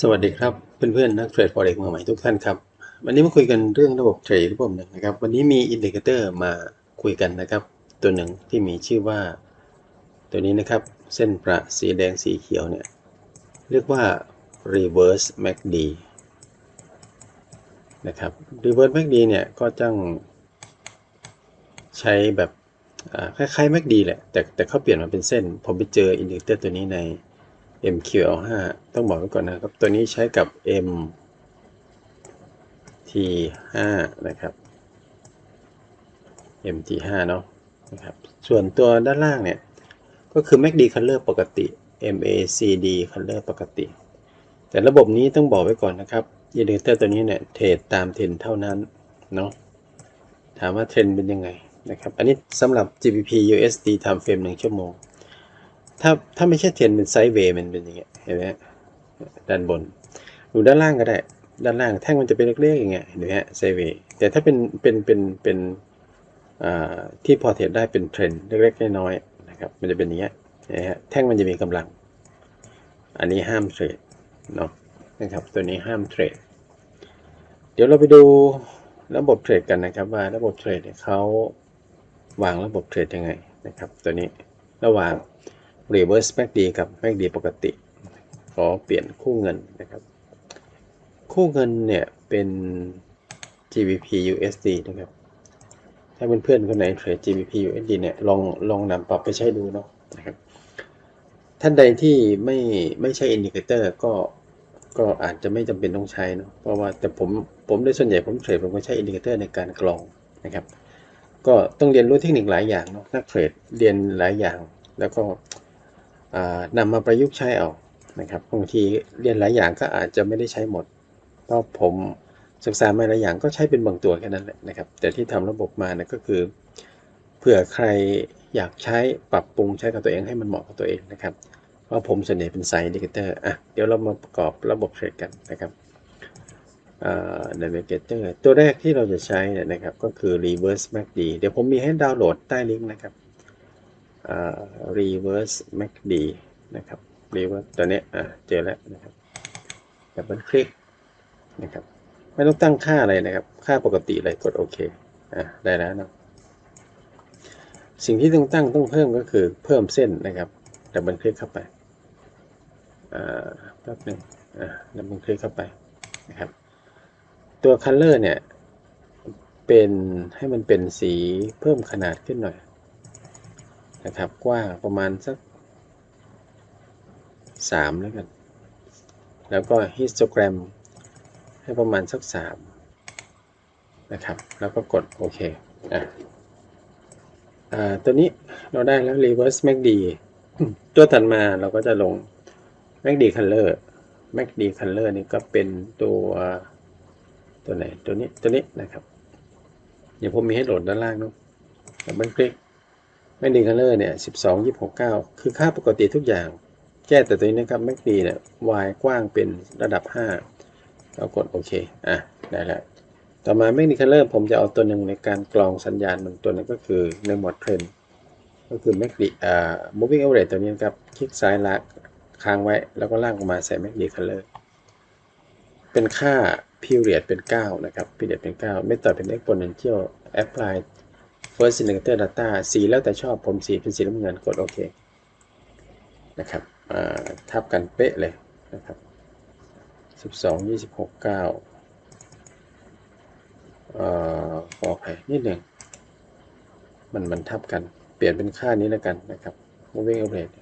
สวัสดีครับเพื่อนๆนักเทรด forex มือใหม่ทุกท่านครับ วันนี้มาคุยกันเรื่องระบบเทรดระบบหนึ่งนะครับ วันนี้มีอินดิเคเตอร์มาคุยกันนะครับ ตัวหนึ่งที่มีชื่อว่า ตัวนี้นะครับ เส้นประสีแดงสีเขียวเนี่ย เรียกว่า reverse MACD นะครับ reverse MACD เนี่ยก็ต้องใช้แบบคล้ายๆ MACD แหละแต่แต่เขาเปลี่ยนมาเป็นเส้น ผมไปเจออินดิเคเตอร์ตัวนี้ใน MQL5 ต้องบอกไว้ก่อนนะครับ ตัวนี้ใช้กับ MT5 นะครับ MT5 เนาะนะครับ ส่วนตัวด้านล่างเนี่ย ก็คือ MACD color ปกติ MACD color ปกติ แต่ระบบนี้ต้องบอกไว้ก่อนนะครับอินดิเคเตอร์ตัวนี้เนี่ยเทรดตามเทรนเท่านั้นเนาะถามว่าเทรนเป็นยังไงนะครับ อันนี้สำหรับ GBP USD time frame 1ชั่วโมง ถ้าถ้าไม่ใช่เทรนเป็นไซด์เวย์มันเป็นอย่างเงี้ยเห็นไหมฮะด้านบนดูด้านล่างก็ได้ ด้านล่างแท่งมันจะเป็นเล็กๆอย่างเงี้ยเห็นไหมฮะไซด์เวย์แต่ถ้าเป็นเป็นเป็นเป็นอ่าที่พอเทรดได้เป็นเทรนเล็กๆน้อยๆนะครับมันจะเป็นอย่างเงี้ยนะฮะแท่งมันจะมีกำลัง อันนี้ห้ามเทรดเนาะนะครับตัวนี้ห้ามเทรดเดี๋ยวเราไปดูระบบเทรดกันนะครับว่าระบบเทรดเนี่ยเขาวางระบบเทรดยังไงนะครับ ตัวนี้ระหว่าง reverse MACD กับ MACD ปกติ ขอเปลี่ยนคู่เงินนะครับ คู่เงินเนี่ยเป็น GBP USD นะครับ ถ้าเพื่อนๆคนไหนเทรด GBP USD เนี่ยลองลองนำปรับไปใช้ดูเนาะนะครับท่านใดที่ไม่ไม่ใช่อินดิเคเตอร์ก็ก็อาจจะไม่จำเป็นต้องใช้เนาะเพราะว่าแต่ผมผมโดยส่วนใหญ่ผมเทรดผมก็ใช้อินดิเคเตอร์ในการกรองนะครับ ก็ต้องเรียนรู้เทคนิคหลายอย่างเนาะนักเทรดเรียนหลายอย่าง แล้วก็ นำมาประยุกต์ใช้เอานะครับบางทีเรียนหลายอย่างก็อาจจะไม่ได้ใช้หมดเพราะผมศึกษามาหลายอย่างก็ใช้เป็นบางตัวแค่นั้นแหละนะครับ แต่ที่ทำระบบมาเนี่ยก็คือเผื่อใครอยากใช้ปรับปรุงใช้กับตัวเองให้มันเหมาะกับตัวเองนะครับเพราะผมส่วนใหญ่เป็นไซด์อินดิเคเตอร์อะเดี๋ยวเรามาประกอบระบบเทรดกันนะครับอ่า navigator ตัวแรกที่เราจะใช้นะครับก็คือ reverse MACD เดี๋ยวผมมีให้ดาวน์โหลดใต้ลิงก์นะครับ reverse MACD นะครับ reverse ตัวนี้เจอแล้วนะครับดับเบิลคลิกนะครับไม่ต้องตั้งค่าอะไรนะครับ ค่าปกติเลยกดโอเคอ่ได้แล้วนะสิ่งที่ต้องตั้งต้องเพิ่มก็คือเพิ่มเส้นนะครับดับเบิลคลิกเข้าไปอ่าแป๊บหนึ่งอ่าดับเบิลคลิกเข้าไปนะครับ ตัว color เนี่ยเป็นให้มันเป็นสีเพิ่มขนาดขึ้นหน่อย นะครับ กว้างประมาณสักสามแล้วกัน แล้วก็ histogram ให้ประมาณสักสามนะครับ แล้วก็กดโอเคอะอ่าตัวนี้เราได้แล้ว reverse MACD ตัวถัดมาเราก็จะลง MACD color MACD color นี่ก็เป็นตัวตัวไหน ตัวนี้ ตัวนี้นะครับ เดี๋ยวผมมีให้โหลดด้านล่างเนาะดับเบิลคลิก MACD color เนี่ยสิบสองยี่หกเก้าคือค่าปกติทุกอย่าง แก้แต่ตัวนี้นะครับ MACD เนี่ย y กว้างเป็นระดับห้าเรากดโอเค อะ ได้แล้ว ต่อมา MACD color ผมจะเอาตัวหนึ่งในการกรองสัญญาณมันตัวนึงก็คือในหมวดเทรนก็คือ MACD อ่า moving average ตัวนี้นะครับ คลิกซ้ายลากค้างไว้แล้วก็ลากออกมาใส่ MACD color เป็นค่า period เป็น 9 นะครับ period เป็น9 method เป็น exponential apply first indicator data สีแล้วแต่ชอบผมสีเป็นสีน้ำเงินกดโอเคนะครับทับกันเป๊ะเลยนะครับ12 26 9เอ่อขออภัยนิดหนึ่งมันมันทับกัน เปลี่ยนเป็นค่านี้แล้วกันนะครับ moving average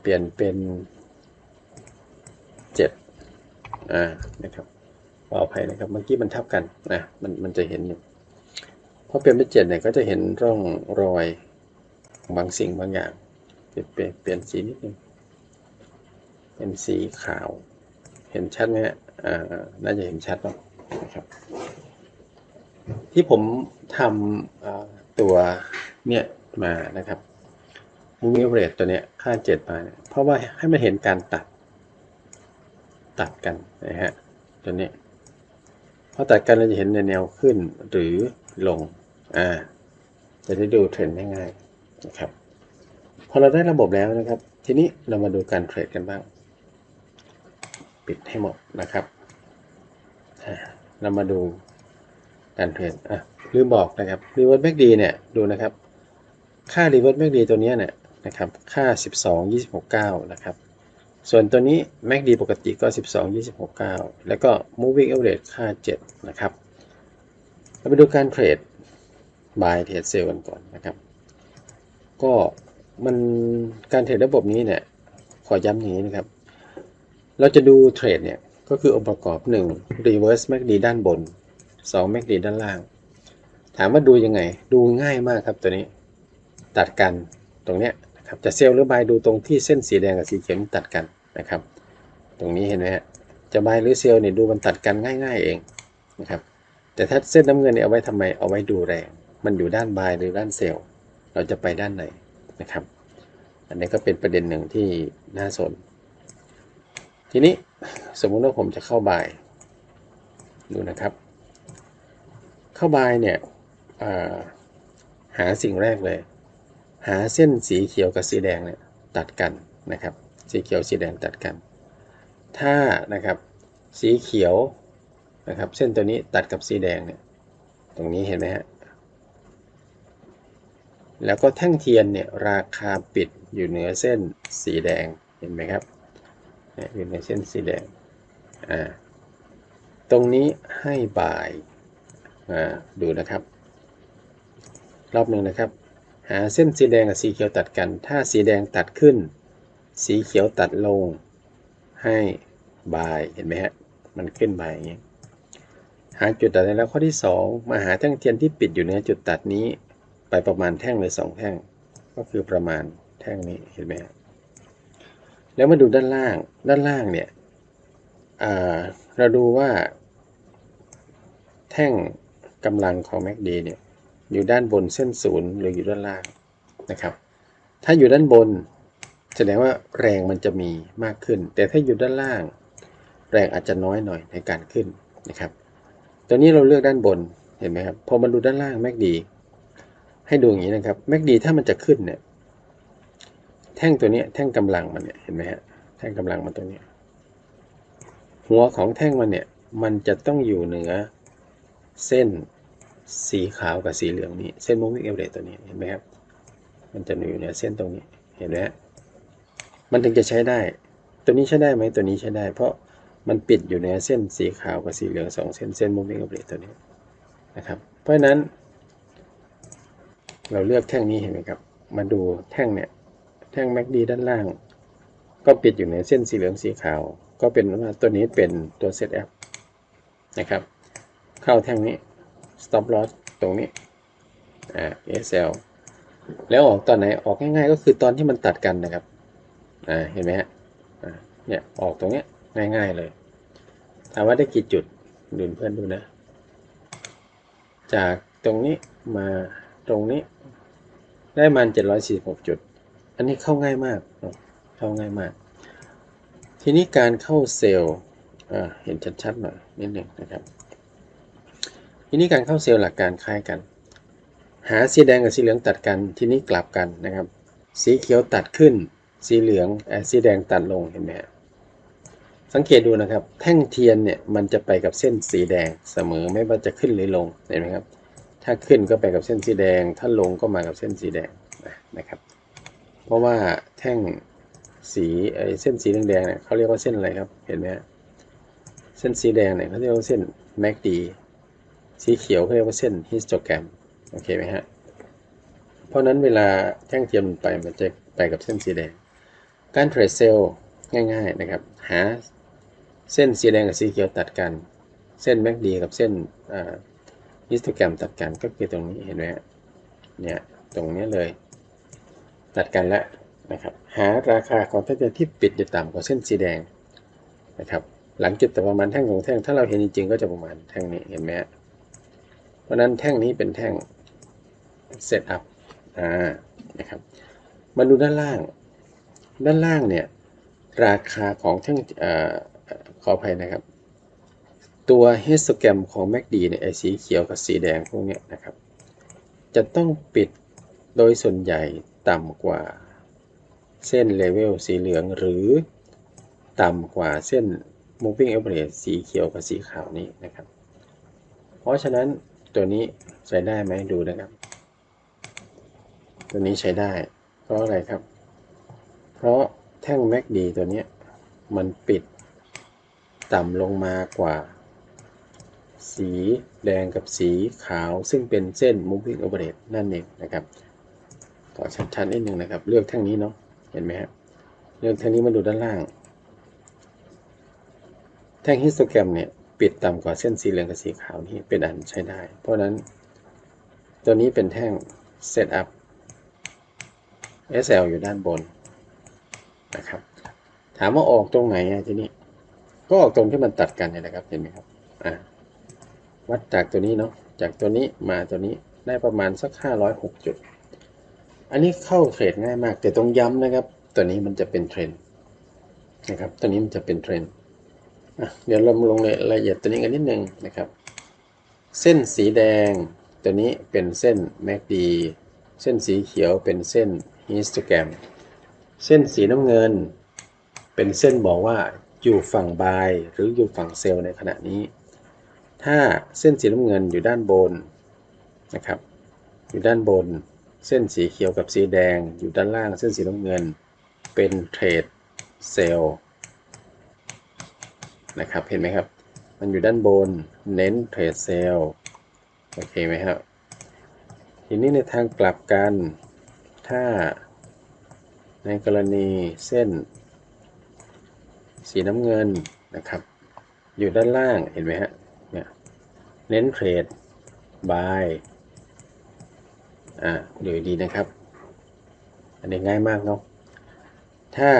เปลี่ยนเป็น 7 อ่า นะครับขออภัยนะครับ เมื่อกี้มันทับกันนะมันมันจะเห็นอยู่ พอเปลี่ยนเป็น7เนี่ยก็จะเห็นร่องรอยบางสิ่งบางอย่างเปลี่ยนเปลี่ยนเปลี่ยนสีนิดนึงเป็นสีขาว เห็นชัดไหมฮะอ่าน่าจะเห็นชัดเนาะนะครับ ที่ผมทำตัวเนี่ยมานะครับ moving average ตัวเนี้ยค่าเจ็ดมาเนี่ยเพราะว่าให้มันเห็นการตัด ตัดกันนะฮะตัวนี้พอตัดกันเราจะเห็นในแนวขึ้นหรือลง อ่าจะได้ดูเทรนด์ได้ง่ายนะครับพอเราได้ระบบแล้วนะครับ ทีนี้เรามาดูการเทรดกันบ้าง ปิดให้หมดนะครับอ่าเรามาดูการเทรดอะลืมบอกนะครับรีเวิร์สแมกดีเนี่ยดูนะครับ ค่ารีเวิร์สแมกดีตัวนี้เนี่ยนะครับค่า 12 26 9 นะครับ ส่วนตัวนี้ MACD ปกติก็ 12 26 9 แล้วก็ moving average ค่า 7 นะครับ เราไปดูการเทรด buy เทรด sell กันก่อนนะครับ ก็มันการเทรดระบบนี้เนี่ย ขอย้ำอย่างนี้นะครับ เราจะดูเทรดเนี่ย ก็คือองค์ประกอบ 1 reverse MACD ด้านบน 2 MACD ด้านล่าง ถามว่าดูยังไง ดูง่ายมากครับตัวนี้ ตัดกันตรงเนี้ยนะครับ จะเซลล์หรือบายดูตรงที่เส้นสีแดงกับสีเขียวมันตัดกันนะครับ ตรงนี้เห็นไหมฮะ จะบายหรือเซลล์เนี่ยดูมันตัดกันง่าย ๆเองนะครับ แต่ถ้าเส้นน้ำเงินเนี่ยเอาไว้ทำไม เอาไว้ดูแรง มันอยู่ด้านบายหรือด้านเซลล์เราจะไปด้านไหนนะครับ อันนี้ก็เป็นประเด็นหนึ่งที่น่าสน ทีนี้สมมุติว่าผมจะเข้าบายดูนะครับ เข้าบายเนี่ยาหาสิ่งแรกเลย หาเส้นสีเขียวกับสีแดงเนี่ยตัดกันนะครับ สีเขียวสีแดงตัดกัน ถ้านะครับสีเขียวนะครับ เส้นตัวนี้ตัดกับสีแดงเนี่ยตรงนี้เห็นไหมฮะ แล้วก็แท่งเทียนเนี่ยราคาปิดอยู่เหนือเส้นสีแดงเห็นไหมครับเนี่ยอยู่ในเส้นสีแดงอ่าตรงนี้ให้บ่ายอ่าดูนะครับ รอบหนึ่งนะครับ หาเส้นสีแดงกับสีเขียวตัดกัน ถ้าสีแดงตัดขึ้น สีเขียวตัดลง ให้บายเห็นไหมฮะมันขึ้นบายอย่างนี้หาจุดตัดได้แล้วข้อที่ 2 มาหาแท่งเทียนที่ปิดอยู่ในจุดตัดนี้ ไปประมาณแท่งหรือสองแท่ง ก็คือประมาณแท่งนี้เห็นไหมฮะแล้วมาดูด้านล่างด้านล่างเนี่ยเราดูว่าแท่งกำลังของ MACD เนี่ยอยู่ด้านบนเส้นศูนย์หรืออยู่ด้านล่างนะครับ ถ้าอยู่ด้านบนแสดงว่าแรงมันจะมีมากขึ้น แต่ถ้าอยู่ด้านล่าง แรงอาจจะน้อยหน่อยในการขึ้นนะครับ ตัวนี้เราเลือกด้านบนเห็นไหมครับพอมาดูด้านล่างแม็กดี ให้ดูอย่างนี้นะครับแม็กดีถ้ามันจะขึ้นเนี่ย แท่งตัวนี้แท่งกำลังมันเนี่ยเห็นไหมฮะแท่งกำลังมันตรงนี้ หัวของแท่งมันเนี่ย มันจะต้องอยู่เหนือเส้นสีขาวกับสีเหลืองนี้ เส้น moving average ตัวนี้เห็นไหมครับ มันจะอยู่ในเส้นตรงนี้เห็นไหมมันถึงจะใช้ได้ ตัวนี้ใช้ได้ไหมตัวนี้ใช้ได้ เพราะมันปิดอยู่ในเส้นสีขาวกับสีเหลืองสองเส้นเส้น moving average ตัวนี้นะครับ เพราะฉะนั้น เราเลือกแท่งนี้เห็นไหมครับ มาดูแท่งเนี่ย แท่ง MACD ด้านล่าง ก็ปิดอยู่ในเส้นสีเหลืองสีขาว ก็เป็นว่าตัวนี้เป็นตัว set F นะครับ เข้าแท่งนี้ stop loss ตรงนี้อ่า SL แล้วออกตอนไหนออกง่ายๆ ก็คือตอนที่มันตัดกันนะครับอ่าเห็นไหมฮะอ่าเนี่ยออกตรงเนี้ยง่ายๆเลยถามว่าได้กี่จุดดูเพื่อนดูนะ จากตรงนี้มาตรงนี้ ได้มัน 746 จุด อันนี้เข้าง่ายมาก เข้าง่ายมาก ทีนี้การเข้าเซลล์เห็นชัดๆหน่อยนิดหนึ่งนะครับ ทีนี้การเข้าเซลล์หลักการคล้ายกัน หาสีแดงกับสีเหลืองตัดกัน ทีนี้กลับกันนะครับ สีเขียวตัดขึ้น สีเหลืองสีแดงตัดลงเห็นไหมสังเกตดูนะครับ แท่งเทียนเนี่ยมันจะไปกับเส้นสีแดงเสมอไม่ว่าจะขึ้นหรือลงเห็นไหมครับ ถ้าขึ้นก็ไปกับเส้นสีแดง ถ้าลงก็มากับเส้นสีแดงนะครับ เพราะว่าแท่งสีเส้นสีแดงๆเนี่ยเขาเรียกว่าเส้นอะไรครับเห็นไหมเส้นสีแดงเนี่ยเขาเรียกว่าเส้น MACD สีเขียวเขาเรียกว่าเส้นฮิสโตแกรมโอเคไหมฮะเพราะนั้นเวลาแท่งเทียมไปมันจะไปกับเส้นสีแดง การเทรดเซลล์ง่ายๆนะครับ หาเส้นสีแดงกับสีเขียวตัดกัน เส้นแมกดีกับเส้น ฮิสโตแกรมตัดกันก็คือตรงนี้เห็นไหมเนี่ยตรงนี้เลย ตัดกันแล้วนะครับหาราคาของแท่งทียมที่ปิดอยู่ต่ำกว่าเส้นสีแดงนะครับหลังจุดแต่ประมาณแท่งของแท่งถ้าเราเห็นจริงๆก็จะประมาณแท่งนี้เห็นไหมเพราะนั้นแท่งนี้เป็นแท่งเซตอัพอ่านะครับมาดูด้านล่าง ด้านล่างเนี่ยราคาของแท่งอขออภัยนะครับ ตัวเฮสโตแกรมของ MACD เนี่ยไอสีเขียวกับสีแดงพวกนี้นะครับ จะต้องปิดโดยส่วนใหญ่ต่ำกว่าเส้นเลเวลสีเหลืองหรือต่ำกว่าเส้น moving average สีเขียวกับสีขาวนี้นะครับ เพราะฉะนั้นตัวนี้ใช้ได้ไหมดูนะครับ ตัวนี้ใช้ได้ เพราะอะไรครับ เพราะแท่ง MACD ตัวนี้มันปิดต่ำลงมากว่า สีแดงกับสีขาวซึ่งเป็นเส้น moving average นั่นเองนะครับต่อชัดๆนิดนึงนะครับ เลือกแท่งนี้เนาะเห็นไหมครับเลือกแท่งนี้มาดูด้านล่าง แท่งฮิสโตแกรมเนี่ยปิดต่ำกว่าเส้นสีเหลืองกับสีขาวนี่เป็นอันใช้ได้ เพราะนั้น ตัวนี้เป็นแท่ง setup SL อยู่ด้านบนนะครับ ถามว่าออกตรงไหนอะทีนี้ก็ออกตรงที่มันตัดกันเนี่ยนะครับเห็นไหมครับอ่า วัดจากตัวนี้เนาะจากตัวนี้มาตัวนี้ได้ประมาณสัก 506 จุด อันนี้เข้าเทรดง่ายมาก แต่ต้องย้ำนะครับ ตัวนี้มันจะเป็นเทรนด์นะครับ ตัวนี้มันจะเป็นเทรนด์เดี๋ยวเรามาลงรายละเอียดตัวนี้กันนิดนึงนะครับ เส้นสีแดงตัวนี้เป็นเส้น MACD เส้นสีเขียวเป็นเส้นฮิสโตแกรมเส้นสีน้ำเงิน เป็นเส้นบอกว่าอยู่ฝั่งบายหรืออยู่ฝั่งเซลล์ในขณะนี้ ถ้าเส้นสีน้ำเงินอยู่ด้านบนนะครับ อยู่ด้านบน เส้นสีเขียวกับสีแดง อยู่ด้านล่างเส้นสีน้ำเงิน เป็นเทรดเซลล์นะครับ เห็นไหมครับ มันอยู่ด้านบน เน้นเทรดเซลล์โอเคไหมครับ ทีนี้ในทางกลับกัน ถ้าในกรณีเส้น สีน้ำเงินนะครับ อยู่ด้านล่าง เห็นไหมฮะ เน้นเทรดบายอ่าดูดีนะครับ อันนี้ง่ายมากเนาะ ถ้า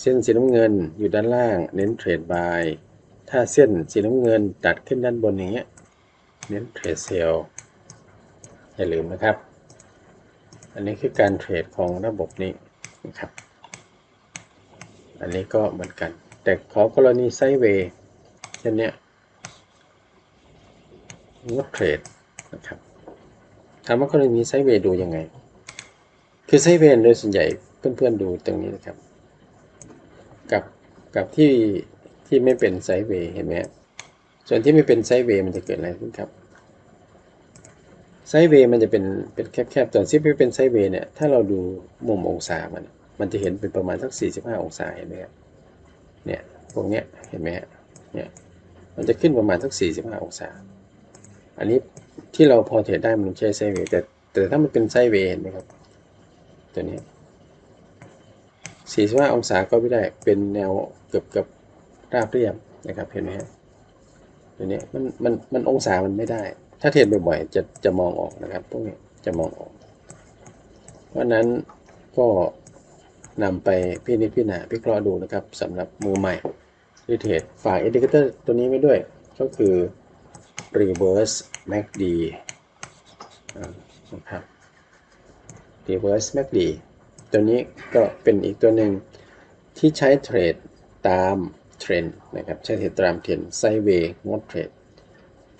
เส้นสีน้ำเงินอยู่ด้านล่าง เน้นเทรดบายถ้าเส้นสีน้ำเงินตัดขึ้นด้านบนอย่างเงี้ย เน้นเทรดเซลอย่าลืมนะครับ อันนี้คือการเทรดของระบบนี้นะครับ อันนี้ก็เหมือนกัน แต่ขอกรณีไซเวย์เช่นเนี้ย งดเทรดนะครับถามว่ากรณีไซเวดูยังไง คือไซเวย์โดยส่วนใหญ่เพื่อนๆดูตรงนี้นะครับ กับกับที่ที่ไม่เป็นไซเวเห็นไหมส่วนที่ไม่เป็นไซเวมันจะเกิดอะไรขึ้นครับไซเวมันจะเป็นเป็นแคบๆส่วนที่ไม่เป็นไซเวเนี่ยถ้าเราดูมุมองศามันมันจะเห็นเป็นประมาณสัก 45 องศาเห็นไหมครับเนี่ยพวกเนี้ยเห็นไหมฮะเนี่ยมันจะขึ้นประมาณสัก 45 องศา อันนี้ที่เราพอเทรดได้มันใช้ไซเวย์แต่แต่ถ้ามันเป็นไซเวย์เห็นไหมครับ ตัวนี้45องศาก็ไม่ได้เป็นแนวเกือบกับราบเรียบนะครับเห็นไหมฮะตัวนี้มันมันมันองศามันไม่ได้ ถ้าเทรดบ่อยๆจะจะมองออกนะครับพวกนี้จะมองออก เพราะนั้นก็นำไปพินิจพิจารณาพิเคราะห์ดูนะครับสำหรับมือใหม่ที่เทรดฝากอินดิเคเตอร์ตัวนี้ไว้ด้วยก็คือ reverse MACD นะครับ reverse MACD ตัวนี้ก็เป็นอีกตัวหนึ่งที่ใช้เทรดตามเทรนด์นะครับ ใช้เทรดตามเทรนด์ไซเวย์งดเทรด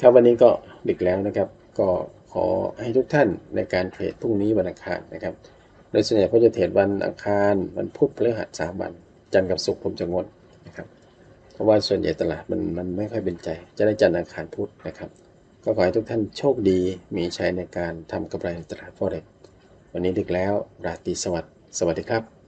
ครับวันนี้ก็ดึกแล้วนะครับ ก็ขอให้ทุกท่านในการเทรดพรุ่งนี้วันอังคารนะครับโดยส่วนใหญ่ก็จะเทรดวันอังคารวันพุธพฤหัสสามวัน จันทร์กับศุกร์ผมจะงด ราะว่าส่วนใหญ่ตลาดมันมันไม่ค่อยเป็นใจ จะได้จันทร์อังคารพุธนะครับ ก็ขอให้ทุกท่านโชคดีมีชัยในการทำกำไรในตลาดฟอเร็กวันนี้ดึกแล้วราตรีสวัสดิ์สวัสดีครับ